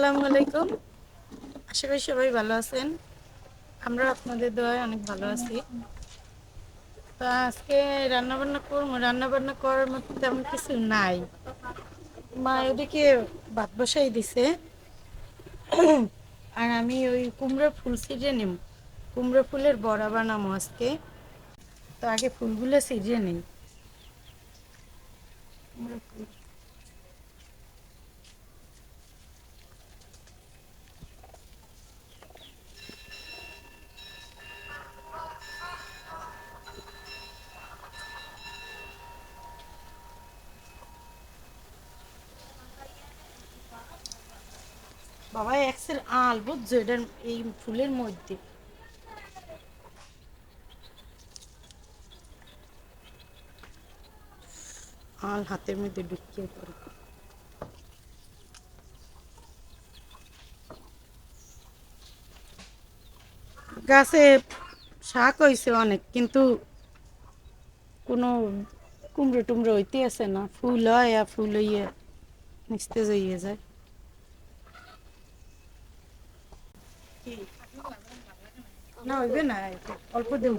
আসসালামু আলাইকুম। আশা করি সবাই ভালো আছেন। আমরা আপনাদের দোয়ায় অনেক ভালো আছি। আজকে রান্না বান্না করব রান্না বান্না করার তেমন কিছু নাই। মা ওদিকে ভাত বসাই দিছে। আর আমি ওই কুমড়ো ফুল সিজে নিম। কুমড়ো ফুলের বড়া বানাবো আজকে। তো আগে ফুলগুলো সিজে নিই। ফুল আল, বুঝছ? এই ফুলের মধ্যে। আল হাতের মধ্যে ঢুকিয়ে পড়ে। গাছে শাক হয়েছে অনেক, কিন্তু কোনো কুমড়ো টুমড়ো হইতে আছে না। ফুল হয় আর ফুল হইয়ে নিস্তেজ হইয়ে যায়। না হইবে না অল্প দেব।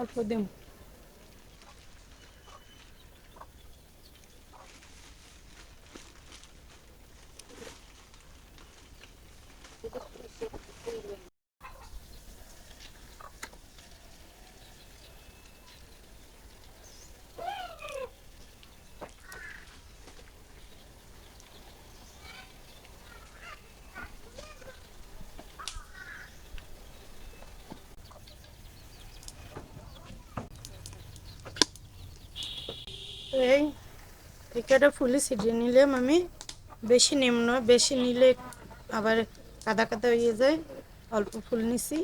অল্প দেব তো এই টিকাটা ফুলে ছিটিয়ে নিলাম আমি। বেশি নিম্ন বেশি নিলে আবার কাদা কাদা হয়ে যায়। অল্প ফুল নিছি।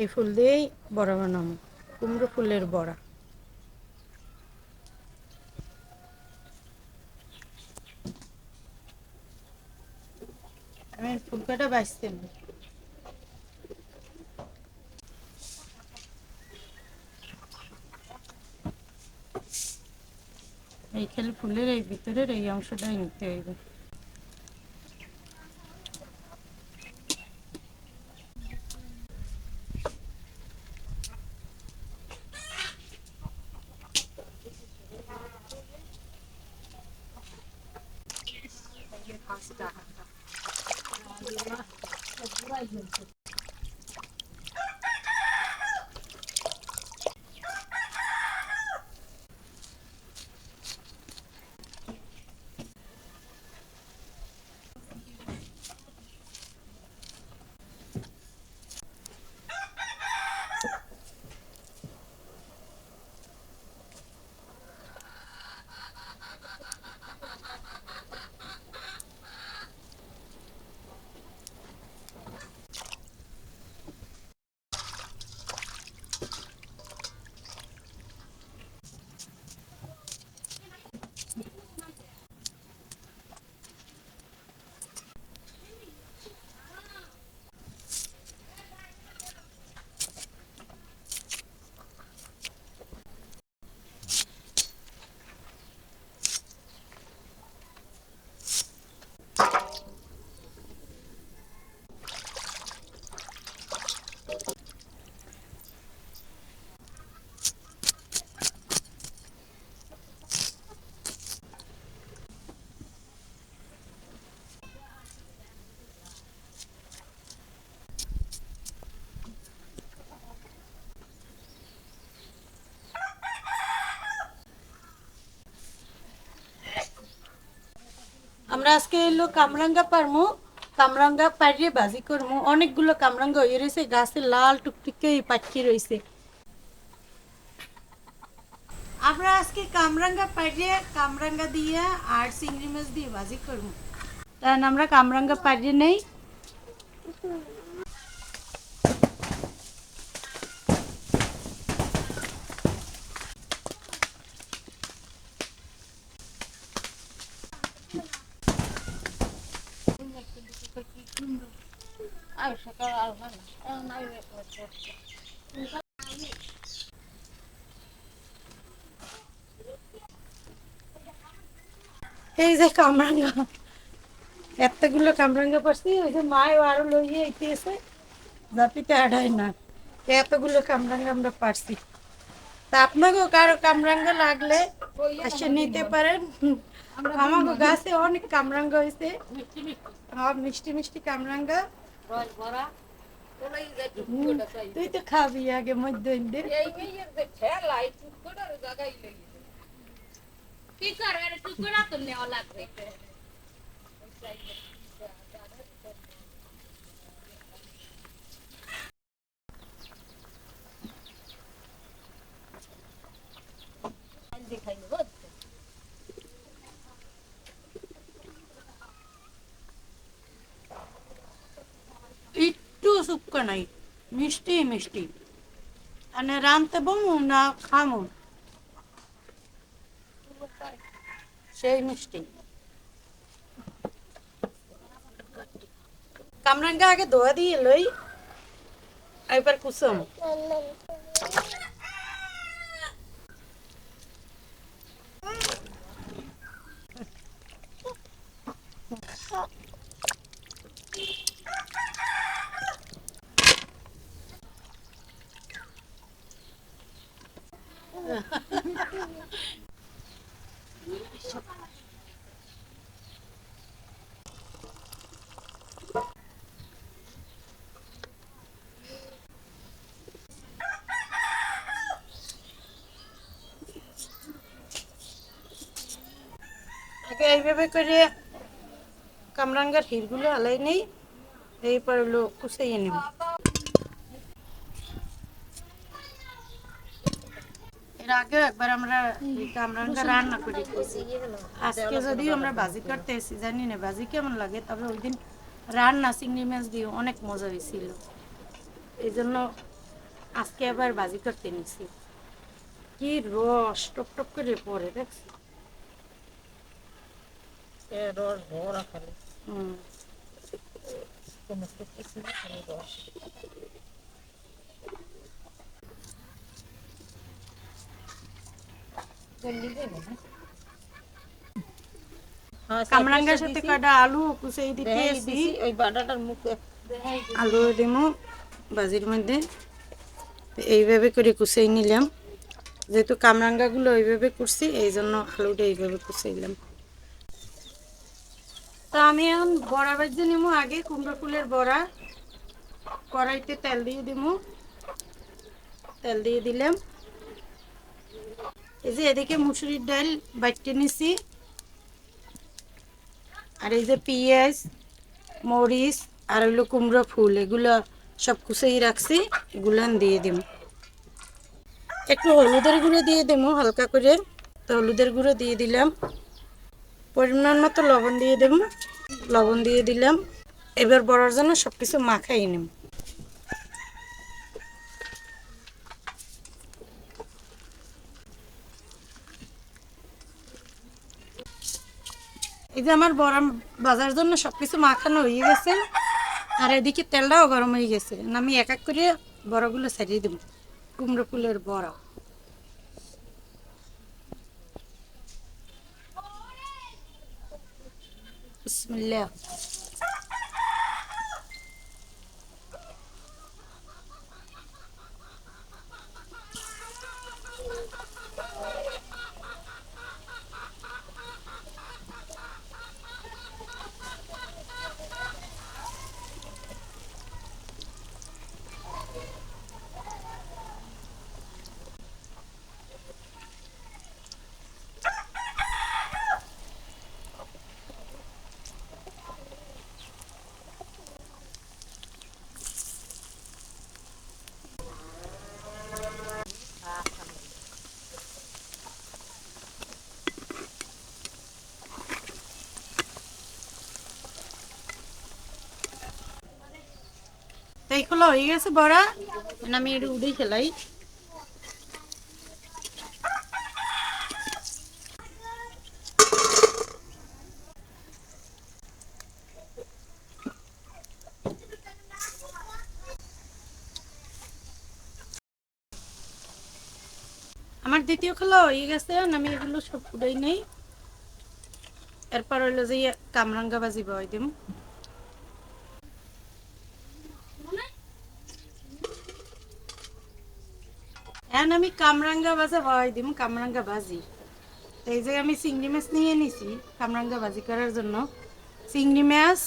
এই ফুল দিয়েই বড়া বানাবো, কুমড়ো ফুলের বড়া। আমি ফুলকাটা বাঁচতে নেই এই খালি ফুলের এই ভিতরের এই অংশটাই নিতে হইবে আমরা আজকে এলো কামরাঙ্গা পারমু, কামরাঙ্গা পারিয়ে বাজি করমু। অনেকগুলো কামরাঙ্গা হয়ে রয়েছে, গাছে লাল টুকটুকে পাখি রয়েছে। আমরা আজকে কামরাঙ্গা পারিয়ে কামরাঙ্গা দিয়ে আর চিংড়ি মাছ দিয়ে বাজি করব কারণ আমরা কামরাঙ্গা পারিয়ে নেই। এই যে কামরাঙ্গা। এতগুলো কামরাঙ্গা পারছি ওই যে মায় আরও লইয়ে এসে জাতিতে আড়াই না। এতগুলো কামরাঙ্গা আমরা পারছি। তা আপনাকেও কারও কামরাঙ্গা লাগলে এসে নিতে পারেন। আমার গাছে অনেক কামরাঙ্গা হয়েছে। মিষ্টি মিষ্টি কামরাঙ্গা। তুই তো খাবি আগে মধ্যে কি করবে টুকরা তো নেওয়া লাগবে। একটু শুক্কা নাই মিষ্টি মিষ্টি মানে রানতে বমু না খামু সেই মিষ্টি কামরাঙ্গা আগে ধোয়া দিয়ে লই এবার কুসুম আগে এইভাবে করে কামরাঙ্গার হিরগুলো আলাই নেই এরপর হলো কুচাইয়ে নেব। আজকে আমরা বাজি জানি বাজি কেমন লাগে, তবে চিংড়ি মাছ দিয়ে অনেক মজা এই জন্য আজকে আবার বাজি করতে নিছি কি রস টপ টপ করে পড়ে দেখছি? রস ভরা খালি হুম। কোনো কিছু না খালি রস জলদি দেবে না হ্যাঁ, কামরাঙ্গার সাথে কয়টা আলু কুচাই দিতে ওই বাটাটার মুখে। আলু দিমু বাজির মধ্যে। এইভাবে করে কুচাই নিলাম। যেহেতু কামরাঙ্গাগুলো এইভাবে করছি এই জন্য আলুটা এইভাবে কুচাইলাম তা আমি এখন বড়া ভাজি নিমু আগে, কুমড়ো ফুলের বড়া। কড়াইতে তেল দিয়ে দিব তেল দিয়ে দিলাম। এই যে এদিকে মুসুরির ডাল বাইটে নিছি। আর এই যে পেঁয়াজ, মরিচ, আর হইল কুমড়ো ফুল, এগুলো সব কুচাই রাখছি এগুলো দিয়ে দিম। একটু হলুদের গুঁড়ো দিয়ে দিম হালকা করে। তো হলুদের গুঁড়ো দিয়ে দিলাম। পরিমাণ মতো লবণ দিয়ে দেব। লবণ দিয়ে দিলাম। এবার বড়ার জন্য সব কিছু মাখাই নিম। এই যে আমার বড়া বাজার জন্য সবকিছু মাখানো হয়ে গেছে। আর এদিকে তেলটাও গরম হয়ে গেছে। আমি এক এক করে বড়াগুলো ছাড়িয়ে দেবো। কুমড়ো ফুলের বড়া। بسم الله এইগুলো হয়ে গেছে বড়া। আমি একটু উঠেই খেলাই। আমার দ্বিতীয় খেলা হয়ে গেছে আমি এগুলো সব উড়াই নেই। এরপর হইল যে ইয়ে কামরাঙ্গা ভাজি বয় দিম এখন আমি কামরাঙ্গা ভাজা বয় দিম, কামরাঙ্গা ভাজি। তো এই যে আমি চিংড়ি মাছ নিয়ে নিছি কামরাঙ্গা ভাজি করার জন্য। চিংড়ি মাছ,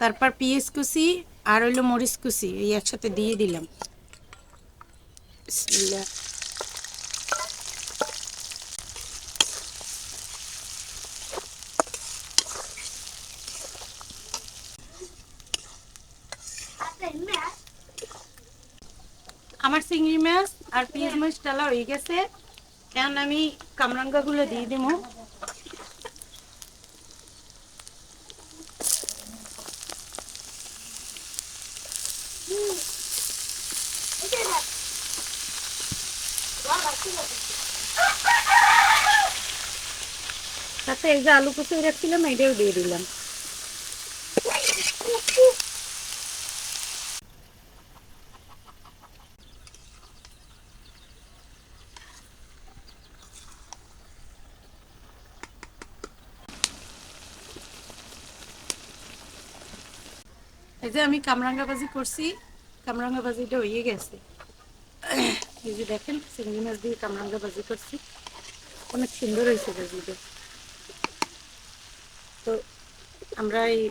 তারপর পিঁয়াজ কুচি আর হইল মরিচ কুচি, এই একসাথে দিয়ে দিলাম। আমার চিংড়ি মাছ আর পেঁয়াজ ডালা হয়ে গেছে। এখন আমি কামরাঙ্গা গুলো দিয়ে দিব সাথে এই যে আলু কুচি রাখছিলাম এটাও দিয়ে দিলাম। এই যে আমি কামরাঙ্গা ভাজি করছি কামরাঙ্গা ভাজিটা হয়ে গেছে। এই যে দেখেন, চিংড়ি মাছ দিয়ে কামরাঙ্গা ভাজি করছি। অনেক সুন্দর হয়েছে ভাজিটা তো আমরা এই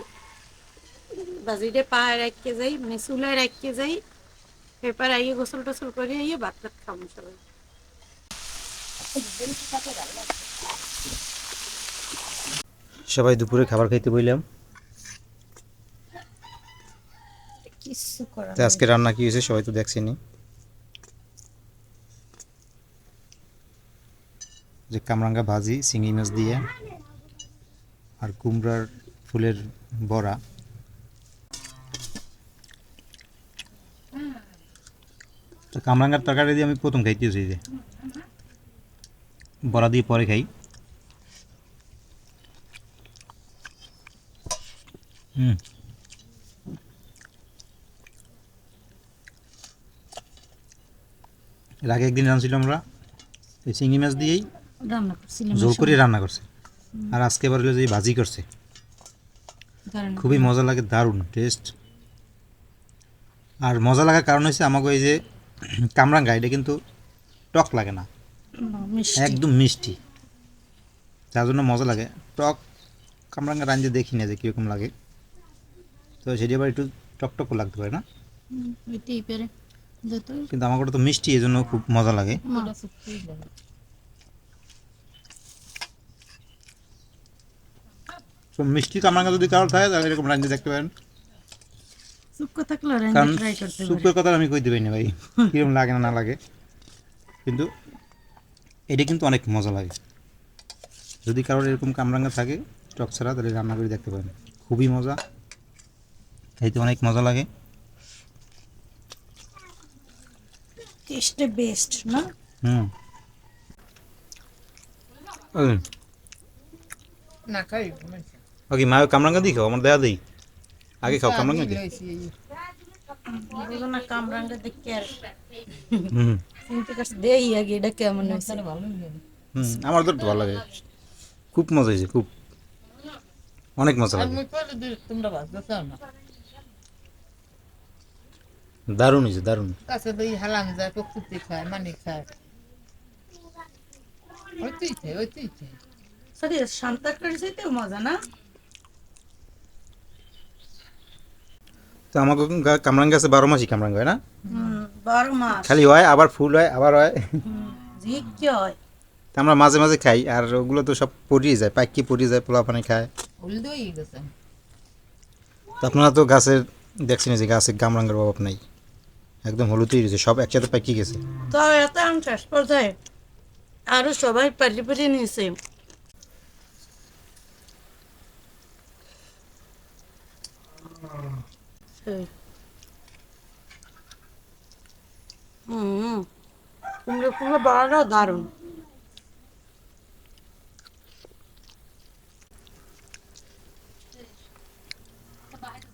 ভাজিটা পায়ে রাখতে যাই মানে চুলায় রাখতে যাই। এরপর আইয়ে গোসল টোসল করে আইয়ে ভাত ভাত খাব সবাই। সবাই দুপুরে খাবার খাইতে বইলাম। কিছু করার তো আজকে রান্না কি হয়েছে সবাই তো দেখছেনি। যে কামরাঙ্গা ভাজি চিংড়ি মাছ দিয়ে আর কুমড়ার ফুলের বড়া। তো কামরাঙ্গার তরকারি দিয়ে আমি প্রথম খাইতেছি যে। বড়া দিয়ে পরে খাই। হুম। এর আগে একদিন রাঁধছিলাম আমরা এই চিংড়ি মাছ দিয়েই রান্না করছিলাম জোর করে রান্না করছে। আর আজকে এবার হলো যে ভাজি করছে। খুবই মজা লাগে দারুণ টেস্ট আর মজা লাগার কারণ হচ্ছে আমাকে এই যে কামরাঙ্গা এটা কিন্তু টক লাগে না। একদম মিষ্টি। যার জন্য মজা লাগে। টক কামরাঙ্গা রাঞ্জে দেখি না যে কীরকম লাগে। তো সেটি আবার একটু টকটক লাগতে পারে না? কিন্তু আমার তো মিষ্টি এই জন্য খুব মজা লাগে। তো মিষ্টি কামরাঙ্গা যদি কারোর থাকে তাহলে এরকম রাঞ্জে দেখতে পারেন। কারণ কথা আমি কই দেবেন না ভাই? কীরকম লাগে না না লাগে। কিন্তু এটা কিন্তু অনেক মজা লাগে। যদি কারোর এরকম কামরাঙ্গা থাকে টক ছাড়া তাহলে রান্না করে দেখতে পারেন। খুবই মজা। খাইতে অনেক মজা লাগে। টেস্টে বেস্ট না হুম না খাই ওকে মা কামরাঙ্গা দিই খাও আমার দেয়া দিই আগে খাও কামরাঙ্গা বুঝো না কামরাঙ্গা দেখতে আর হুম চিন্তা করছে দেই আগে এটা কেমন হয়েছে হুম আমার তো ভালো লাগে খুব মজা হয়েছে খুব অনেক মজা লাগে তোমরা চাও না দারুণ হয়েছে দারুণ। কাছে তো এই হালাম যায় প্রকৃতি খায় মানে খায়। ওই তুই খাই ওই তুই খাই সরি শান্তার যেতেও মজা না? তো কামরাঙ্গা বারো মাসই কামরাঙ্গা হয় না? বারো মাস। খালি হয় আবার ফুল হয় আবার হয়। হয়? আমরা মাঝে মাঝে খাই আর ওগুলো তো সব পড়িয়ে যায় পাইকি পড়িয়ে যায় পোলা পানি খায়। তো আপনারা তো গাছের দেখছেন যে গাছে কামরাঙ্গার অভাব নাই। একদম হলুদই রয়েছে, সব একসাথে পাকি গেছে। তো এত আম চাষ পর্যায়ে আরও সবাই পারি পারি নিয়েছে। হুম কুমড়ো কুমড়ো বড়াটাও দারুণ।